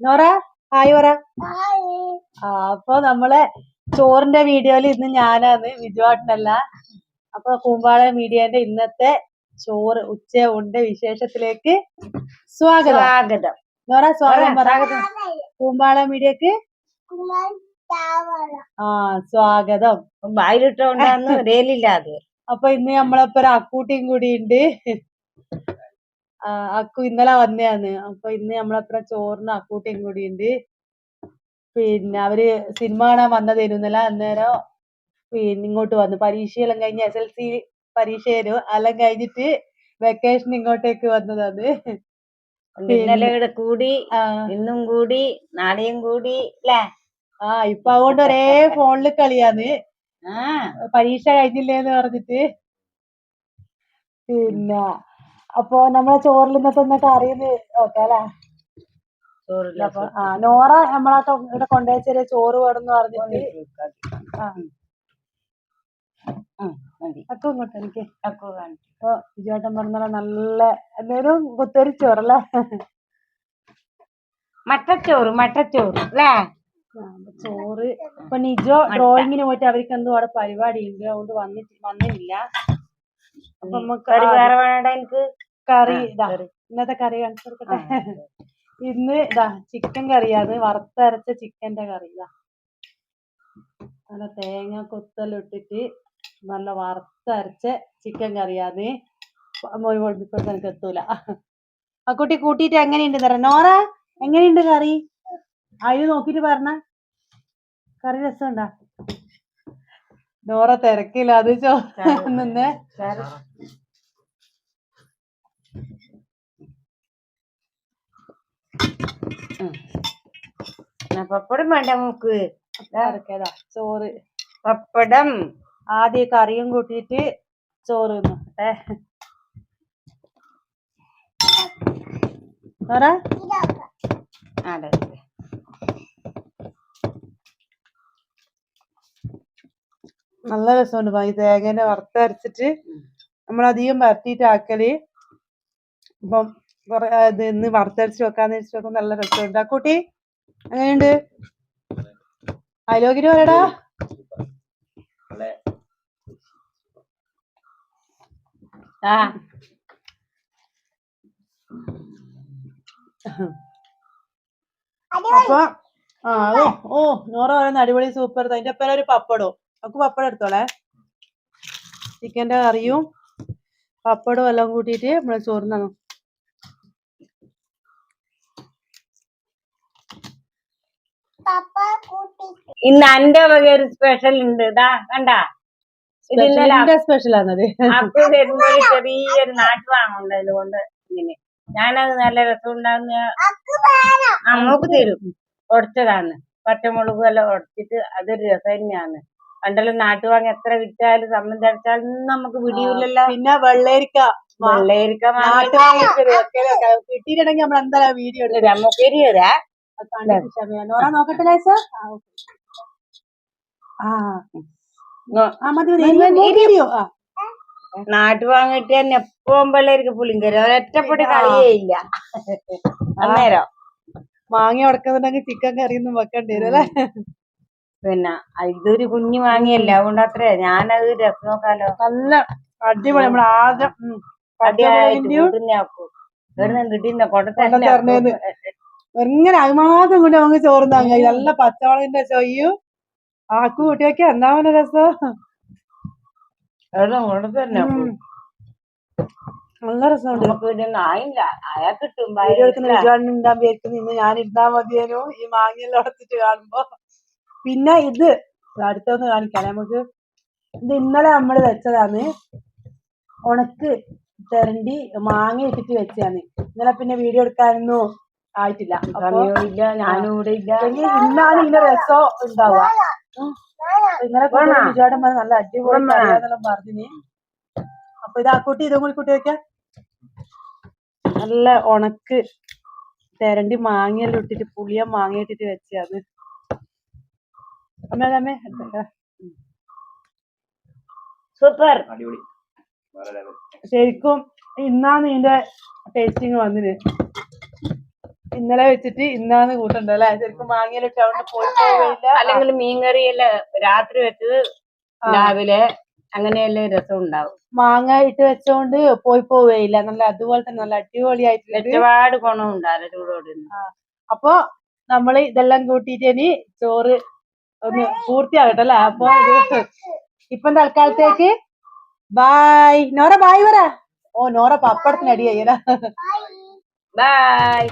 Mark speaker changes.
Speaker 1: Nora hi പറ. അപ്പൊ നമ്മളെ ചോറിന്റെ വീഡിയോയിൽ ഇന്ന് ഞാനാണ് വിജുവാട്ടനല്ല അപ്പൊ കൂമ്പാള മീഡിയന്റെ ഇന്നത്തെ ചോറ് ഉച്ച ഉണ്ട് വിശേഷത്തിലേക്ക് സ്വാഗതം.
Speaker 2: സ്വാഗതം.
Speaker 1: നോറ സ്വാഗതം പറ. കൂമ്പാള മീഡിയക്ക്? ആ സ്വാഗതം.
Speaker 2: വായിലിട്ടോണ്ടാന്ന് റേലില്ലാതെ
Speaker 1: അപ്പൊ ഇന്ന് നമ്മളൊപ്പം ഒരു അക്കൂട്ടിയും കൂടി ഉണ്ട് ആ, അക്കു ഇന്നലെ വന്നതാണ് അപ്പൊ ഇന്ന് നമ്മളത്ര ചോറിന് അക്കൂട്ടിയും കൂടി ഉണ്ട് പിന്നെ അവർ സിനിമ കാണാൻ വന്നതായിരുന്നില്ല അന്നേരം പിന്നെ ഇങ്ങോട്ട് വന്നു. പരീക്ഷയെല്ലാം കഴിഞ്ഞ് എസ് എൽ സി എല്ലാം കഴിഞ്ഞിട്ട് വെക്കേഷൻ ഇങ്ങോട്ടേക്ക് വന്നതാണ്.
Speaker 2: ഇന്നലെ ഇവിടെ കൂടി ഇന്നും കൂടി നാളെയും കൂടി
Speaker 1: ആ ഇപ്പൊ അതുകൊണ്ട് ഒരേ ഫോണിൽ കളിയാന്ന്.
Speaker 2: ആ.
Speaker 1: പരീക്ഷ കഴിഞ്ഞില്ലേന്ന് പറഞ്ഞിട്ട്. പിന്നെ അപ്പൊ നമ്മളെ ചോറിൽ ഇന്നത്തെ ഒന്ന് കറിന്ന് നോക്കാം അല്ലേ? അപ്പൊ ആ നോറ നമ്മളൊക്കെ ഇവിടെ കൊണ്ടുവച്ചൊരു ചോറ് വേണമെന്ന് പറഞ്ഞിട്ട്. ആ. അക്കു ഇങ്ങോട്ട് എനിക്ക്.
Speaker 2: അക്കു
Speaker 1: അപ്പൊ വിജയേട്ടൻ പറഞ്ഞ നല്ല എന്നൊരു കുത്തരി ചോറല്ലേ
Speaker 2: മട്ടച്ചോറ് മട്ടച്ചോറ്
Speaker 1: അല്ലേ? ചോറ് ഇപ്പൊ നിജോ ഡ്രോയിങ്ങിന് പോയിട്ട് അവർക്ക് എന്തോ അവിടെ പരിപാടി ഉണ്ട് അതുകൊണ്ട് വന്നിട്ട് വന്നില്ല. അപ്പൊ നമുക്ക്
Speaker 2: എനിക്ക്.
Speaker 1: കറി ഇതാ ഇന്നത്തെ കറി കാണിച്ചു കൊടുക്കട്ടെ. ഇന്ന് ഇതാ ചിക്കൻ കറിയാണ് വറുത്തരച്ച ചിക്കന്റെ കറി ഇതാ. നല്ല തേങ്ങ കൊത്തെല്ലാം ഇട്ടിട്ട് നല്ല വറുത്തരച്ച ചിക്കൻ കറിയാണ് മോര് കൊടുത്തിട്ട് എനിക്ക് എത്തൂല. ആ കുട്ടി കൂട്ടിയിട്ട് എങ്ങനെയുണ്ട് തരാം നോറ എങ്ങനെയുണ്ട് കറി? അയ്യോ നോക്കിട്ട് പറഞ്ഞ. കറി രസമുണ്ടാ? നോറ തിരക്കില്ല അത് ചോ നിന്നേ
Speaker 2: പപ്പടം വേണ്ട നമുക്ക്
Speaker 1: ചോറ്.
Speaker 2: പപ്പടം.
Speaker 1: ആദ്യം കറിയും കൂട്ടിയിട്ട് ചോറ് തിന്നോട്ടെ
Speaker 2: അതെ
Speaker 1: നല്ല രസമുണ്ട്. ഈ തേങ്ങേനെ വറുത്തരച്ചിട്ട് നമ്മളധികം വരട്ടിയിട്ട് ആക്കൽ ഇപ്പം ഇത് ഇന്ന് വറുത്തരച്ച് വെക്കാന്ന് വെച്ചിട്ട് നോക്കുമ്പോ നല്ല രസമുണ്ട്. ആ കുട്ടി അങ്ങനെയുണ്ട് അലോകിന് പറയടാ
Speaker 2: ആ.
Speaker 1: അപ്പൊ ആ ഓ ഓ നോറ പറയുന്ന അടിപൊളി സൂപ്പർ അതിന്റെ ഒപ്പം ഒരു പപ്പടോ. നമുക്ക് പപ്പടം എടുത്തോളെ. ചിക്കന്റെ കറിയും പപ്പടവും എല്ലാം കൂട്ടിയിട്ട് നമ്മൾ ചോറിനാണ്
Speaker 2: ഇന്ന് എന്റെ വക ഒരു സ്പെഷ്യൽ ഉണ്ട്. ഇതാ കണ്ടാ? ഇതിന്റെ
Speaker 1: സ്പെഷ്യൽ ആണത്
Speaker 2: അപ്പൊ വരുമ്പോ ചെറിയൊരു നാട്ടുവാങ്ങുണ്ട് അതുകൊണ്ട് ഇങ്ങനെ ഞാനത് നല്ല രസം ഉണ്ടാകുന്ന നമുക്ക് തരും. ഉടച്ചതാണ് പച്ചമുളകും എല്ലാം ഉടച്ചിട്ട് അതൊരു രസം തന്നെയാണ്. പണ്ടെല്ലാം നാട്ടുവാങ്ങ എത്ര വിറ്റാലും സംബന്ധിച്ചാലും നമുക്ക് പിടിയില്ലല്ലോ.
Speaker 1: പിന്നെ വെള്ളരിക്ക.
Speaker 2: വെള്ളരിക്ക
Speaker 1: കിട്ടിയിട്ടുണ്ടെങ്കിൽ നമ്മൾ എന്തായാലും വീഡിയോ എടുക്കും.
Speaker 2: ശരി വരാ.
Speaker 1: നോറ നോക്കട്ടെ ലേസ? ആ മതി
Speaker 2: തന്നെ എപ്പോഴും വെള്ളരിക്ക പുളിങ്കരി. ഒരൊറ്റപ്പെട്ട് കളിയേ ഇല്ല. അന്നേരം.
Speaker 1: മാങ്ങ ഉടക്കുന്നുണ്ടെങ്കിൽ ചിക്കൻ കറിയൊന്നും വെക്കേണ്ടി വരും അല്ലേ?
Speaker 2: പിന്നെ ഇതൊരു കുഞ്ഞു വാങ്ങിയല്ലേ അതുകൊണ്ട് അത്രേ. ഞാനത് രസം നോക്കാലോ.
Speaker 1: നല്ല അടിപൊളി. നമ്മൾ ആദ്യം
Speaker 2: അടിയായിട്ട്
Speaker 1: പച്ചമുളകിന്റെയും
Speaker 2: വീട്ടിൽ
Speaker 1: എങ്ങനെ അത് മാത്രം കൊണ്ട് നമുക്ക് ചോറും കഴിയും നല്ല പച്ചമുളകിന്റെ ചൊയ്യും. ആക്കു കൂട്ടിയൊക്കെ എന്താ അവന് രസം. നല്ല രസമുണ്ട്. ഉണ്ടാൻ വിചാരിക്കുന്നു ഇന്ന് ഞാൻ ഇരുന്നാ മതിയേനു. ഈ മാങ്ങയെല്ലാം ഉടച്ചിട്ട് കാണുമ്പോ. പിന്നെ ഇത്. അടുത്തൊന്ന് കാണിക്കാം. നമുക്ക് ഇത് ഇന്നലെ നമ്മൾ വെച്ചതാണ്. ഉണക്ക് തെരണ്ടി മാങ്ങ ഇട്ടിട്ട് വെച്ചതാണ്. ഇന്നലെ പിന്നെ വീഡിയോ എടുക്കാനൊന്നും ആയിട്ടില്ല. അപ്പൊ
Speaker 2: ഇല്ല ഞാനും ഇവിടെ ഇല്ല.
Speaker 1: ഇനി ഇന്നാണ് ഇതിന്റെ രസം ഉണ്ടാവുക. ഇന്നലെ
Speaker 2: വേണോ?
Speaker 1: പറഞ്ഞ നല്ല അടിപൊളി? കറിയാന്നെല്ലാം പറഞ്ഞു. അപ്പൊ ഇത് ആ കുട്ടി ഇതും കൂടി കുട്ടി വെക്കാം നല്ല ഉണക്ക് തെരണ്ടി മാങ്ങയെല്ലാം ഇട്ടിട്ട് പുളിയ മാങ്ങ ഇട്ടിട്ട് വെച്ചത് അമ്മേ അമ്മേ.
Speaker 2: സൂപ്പർ.
Speaker 1: ശരിക്കും ഇന്നാ നിന്റെ ടേസ്റ്റിങ് വന്നിന്. ഇന്നലെ വെച്ചിട്ട് ഇന്നാന്ന് കൂട്ടണ്ട അല്ലെ? ശരിക്കും മാങ്ങയിലിട്ട് അവിടെ പോയി പോവില്ല
Speaker 2: അല്ലെങ്കിൽ മീൻകറിയെല്ലാം രാത്രി വെച്ചത് രാവിലെ അങ്ങനെയല്ലേ രസം ഉണ്ടാവും.
Speaker 1: മാങ്ങ ഇട്ട് വെച്ചോണ്ട് പോയി പോവുകയില്ല നല്ല അതുപോലെ തന്നെ നല്ല അടിപൊളിയായിട്ടുണ്ട്.
Speaker 2: ഒരുപാട് അര ചൂടോടെ
Speaker 1: അപ്പൊ നമ്മൾ ഇതെല്ലാം കൂട്ടിയിട്ട് ഇനി ചോറ് ഒന്ന് പൂർത്തിയാകട്ടെ അല്ലെ? അപ്പൊ ഇപ്പൊ ഇപ്പം തൽക്കാലത്തേക്ക് ബായ്. നോറ ബായ് പറ. ഓ നോറ പപ്പടത്തിന് അടിയായി
Speaker 2: ബൈ